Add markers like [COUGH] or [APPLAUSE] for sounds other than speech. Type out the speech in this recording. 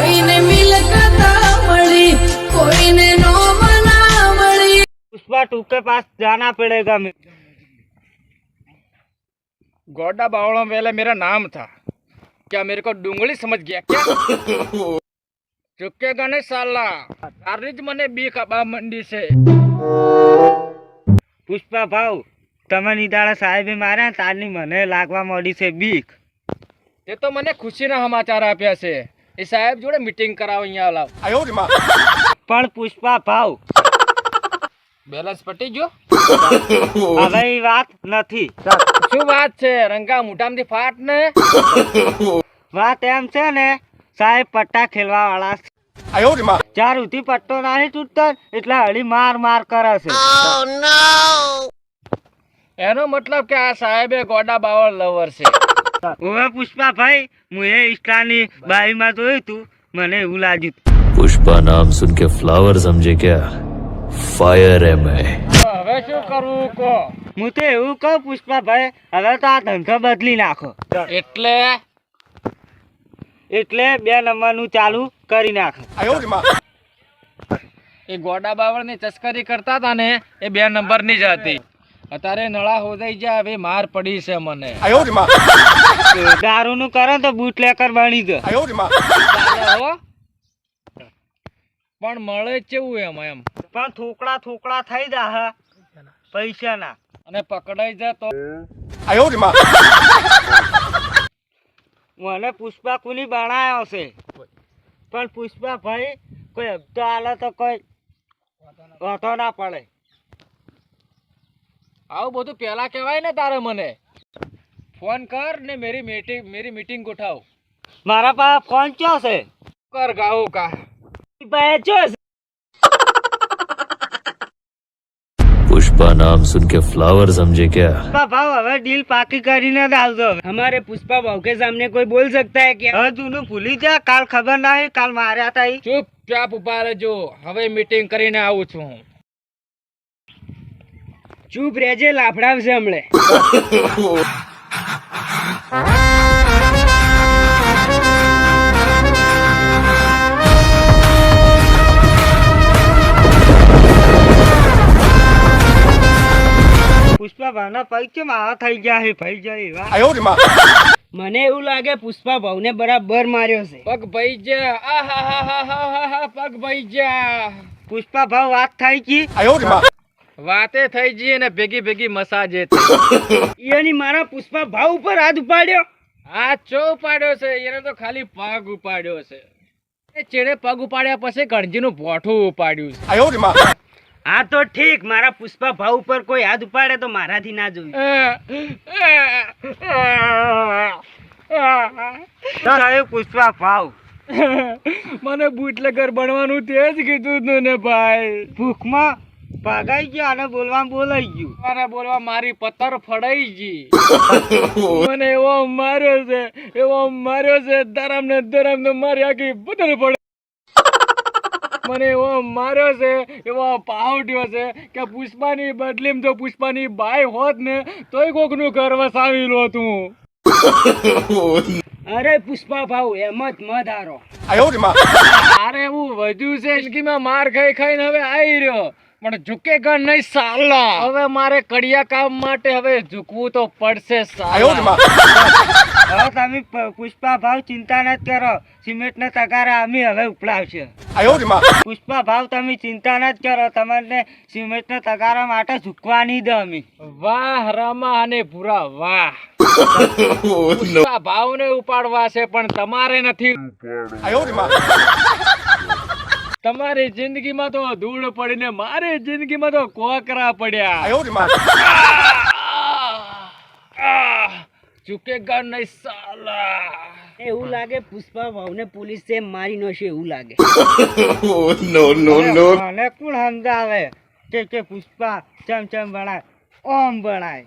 કોઈને મિલકતા મળી કોઈને નો મના મળી पुष्पा टू के पास जाना पड़ेगा मैं गोड्डा बावड़ों पहले मेरा नाम था क्या मेरे को डूंगली समझ गया क्या चुकेगा नहीं साला તારી જ મને બીક અબા મંડી છે પુષ્પા ભાવ તમે નિદાળા સાહેબે માર્યા ને તારની મને લાગવા માંડી છે બીક તે તો મને ખુશીના સમાચાર આપ્યા છે એ સાહેબ જોડે મીટિંગ કરાવો અહીંયા લાવ પણ પુષ્પા ભાવ. બેલેન્સ પટી ગયો? હવે એ વાત નથી. શું વાત છે? રંગા મોઢામાંથી ફાટ ને? વાત એમ છે ને સાહેબ પટ્ટા ખેલવા વાળા છે ચાર ઉધી પટ્ટો નહીં તૂટતો એટલે હળી માર માર કરે છે. એનો મતલબ કે આ સાહેબે ગોડા બાવળ લવર છે. ઓવે પુષ્પાભાઈ હું એ ઇન્સ્ટાની બાઈમાં જોયું તું મને એવું લાગ્યું. પુષ્પા નામ સુન કે ફ્લાવર સમજે ક્યા? ફાયર એમ હવે શું કરવું કો હું તો એવું કહું પુષ્પાભાઈ હવે તો આ ધંધો બદલી નાખો. એટલે? એટલે બે નંબરનું ચાલુ કરી નાખો. એ ગોડા બાવળની તસ્કરી કરતા હતા ને એ બે નંબરની જ હતી. અત્યારે નળા હોદાઈ જાય હવે માર પડી છે મને. દારૂ નું કરે તો બુટ લેકર બની ગયો ચાલે હો. પણ મળે કેવું એમ એમ. પણ થોકડા થોકડા થઈ જા પૈસા ના અને પકડાઈ જાય તો. મને પુષ્પા કુની બનાવ્યો છે. પણ પુષ્પા ભાઈ કોઈ હપ્તો આલે તો કોઈ વાંધો ના પડે. આવું બધું પેલા કહેવાય ને તારે મને ફોન કર ને મેરી મીટિંગ મેરી મીટિંગ ગોઠાવ મારા પાસે ફોન ચો છે કર ગાવું કા પાસે ચો છે पुष्पा नाम सुन के फ्लावर समझे क्या પુષ્પા ભાવ હવે ડીલ પાકી કરીને જ આવજો हमारे पुष्पा भाव के सामने कोई बोल सकता है क्या હવે જૂનું ભૂલી જા કાલ ખબર નહીં કાલ માર્યા તા ઈ. ચૂપ ચાપ ઉભા રહેજો હવે મીટિંગ કરીને આવું છું હું ચૂપ રહેજે લાફડાવશે હમણે. પુષ્પા ભાવના પૈ કેમ આવા થઈ ગયા છે? ભાઈ જાય એવા મને એવું લાગે પુષ્પા ભાવને બરાબર માર્યો છે. પગ ભાઈ જા. આ હા હા હા હા હા હા પગ ભાઈ જા. પુષ્પા ભાવ વાત થાય ગઈ વાતે થઈ જઈ ને ભેગી ભેગી મસાજે થઈ એની મારા પુષ્પા ભાવ ઉપર હાથ ઉપાડ્યો? હા ચો ઉપાડ્યો છે? એને તો ખાલી પગ ઉપાડ્યો છે. એ ચેડે પગ ઉપાડ્યા પછી ગણજીનું ભોઠું ઉપાડ્યું છે. હા તો ઠીક મારા પુષ્પા ભાવ ઉપર કોઈ હાથ ઉપાડે તો મારાથી ના જોયું. સાહેબ પુષ્પા ભાવ. મને બુટલેગર બનવાનું તે જ કીધું તું ને ભાઈ. ભૂખમાં ભાગાઈ ગયો અને બોલવા બોલાઈ ગયું. મારે બોલવા મારી પથ્થર ફડાઈ ગઈ. [LAUGHS] મને એવો માર્યો છે એવો માર્યો છે ધરમ ને ધરમ ને મારી આખી પથ્થર પડે મને એવો માર્યો છે એવો પાવટ્યો છે કે પુષ્પાની બદલીમાં જો પુષ્પાની બાઈ હોત ને તોય કોકનું ઘર વસાવી લો તું અરે પુષ્પા ભાવ એમ જ મત હારો મારે એવું વધ્યું છે જિંદગીમાં માર ખાઈ ખાઈને હવે આવી રહ્યો. પણ ઝુકેગા નહીં સાલા. હવે મારે કડિયા કામ માટે હવે ઝૂકવું તો પડશે સાલા. હવે તમે પુષ્પા ભાવ ચિંતા નથી કરો. સિમેન્ટ ના તગારા અમે હવે ઉપડાવશે. પુષ્પા ભાવ તમે ચિંતા નથી કરો. તમને સિમેન્ટ ના તગારા માટે ઝૂકવા નહીં દો અમે. વાહ રમા અને ભૂરા વાહ. [LAUGHS] પુષ્પા ભાવને ઉપાડવા છે પણ તમારે નથી. તમારી જિંદગીમાં તો ધૂળ પડીને મારી જિંદગીમાં તો કોકરા પડ્યા. ઝુકેગા નહીં સાલા. એવું લાગે પુષ્પા ભાવને પોલીસે મારી નશે એવું લાગે. નો નો નો. મને કોણ સમજાવે? કે કે પુષ્પા ચમ ચમ ભણાય ઓમ ભણાય